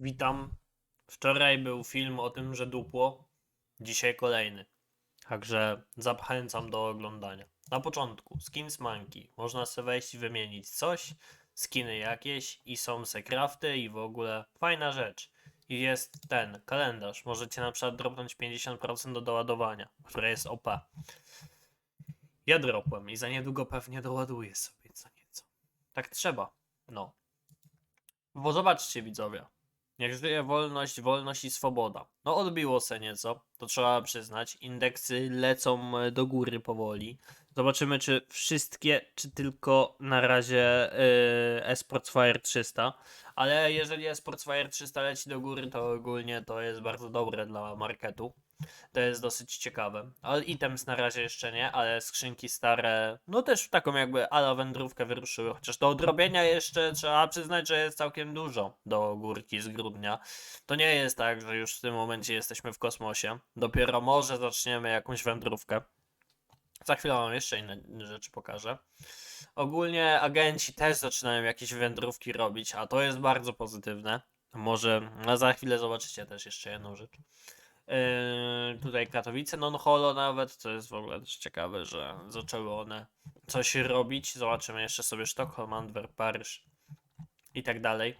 Witam. Wczoraj był film o tym, że dupło. Dzisiaj kolejny. Także zachęcam do oglądania. Na początku Skins Monkey. Można sobie wejść i wymienić coś, skiny jakieś i są se crafty i w ogóle fajna rzecz. I jest ten kalendarz. Możecie na przykład dropnąć 50% do doładowania, które jest OP. Ja dropłem i za niedługo pewnie doładuję sobie co nieco. Tak trzeba. No. Bo zobaczcie widzowie. Niech żyje wolność, wolność i swoboda. No odbiło se nieco, to trzeba przyznać. Indeksy lecą e, do góry powoli. Zobaczymy, czy wszystkie, czy tylko na razie yy, Esports Fire 300. Ale jeżeli Esports Fire 300 leci do góry, to ogólnie to jest bardzo dobre dla marketu. To jest dosyć ciekawe. Ale items na razie jeszcze nie, ale skrzynki stare, no też w taką jakby ala wędrówkę wyruszyły. Chociaż do odrobienia jeszcze trzeba przyznać, że jest całkiem dużo do górki z grudnia. To nie jest tak, że już w tym momencie jesteśmy w kosmosie. Dopiero może zaczniemy jakąś wędrówkę. Za chwilę wam jeszcze inne rzeczy pokażę. Ogólnie agenci też zaczynają jakieś wędrówki robić, a to jest bardzo pozytywne. Może za chwilę zobaczycie też jeszcze jedną rzecz. Yy, tutaj Katowice non-holo nawet, co jest w ogóle też ciekawe, że zaczęły one coś robić. Zobaczymy jeszcze sobie Sztokholm, Antwerp, Paryż i tak dalej.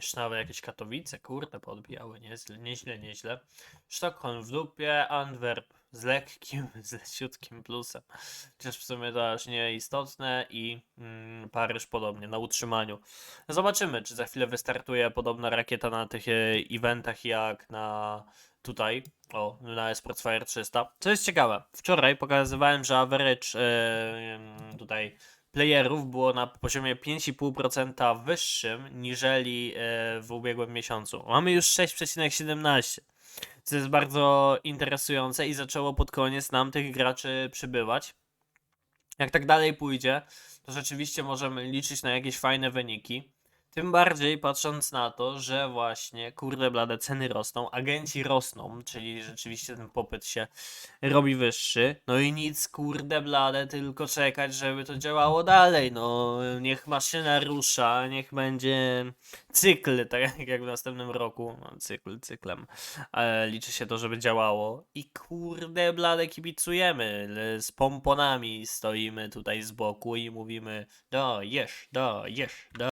Jeszcze nawet jakieś Katowice, kurde, podbijały, nieźle, nieźle, nieźle. Sztokholm w dupie, Antwerp z lekkim, z leciutkim plusem. Chociaż w sumie to aż nie istotne i mm, Paryż podobnie, na utrzymaniu. Zobaczymy, czy za chwilę wystartuje podobna rakieta na tych e, eventach jak na tutaj, o, na Esports Fire 300. Co jest ciekawe, wczoraj pokazywałem, że average em, tutaj playerów było na poziomie 5,5% wyższym niżeli e, w ubiegłym miesiącu. Mamy już 6,17. Co jest bardzo interesujące i zaczęło pod koniec nam tych graczy przybywać. Jak tak dalej pójdzie, to rzeczywiście możemy liczyć na jakieś fajne wyniki. Tym bardziej patrząc na to, że właśnie, kurde blade, ceny rosną, agenci rosną, czyli rzeczywiście ten popyt się robi wyższy. No i nic, kurde blade, tylko czekać, żeby to działało dalej. No, niech maszyna rusza, niech będzie cykl, tak jak w następnym roku. No, cykl cyklem. Ale liczy się to, żeby działało. I kurde blade, kibicujemy. Z pomponami stoimy tutaj z boku i mówimy: do, jesz, do, jesz, do.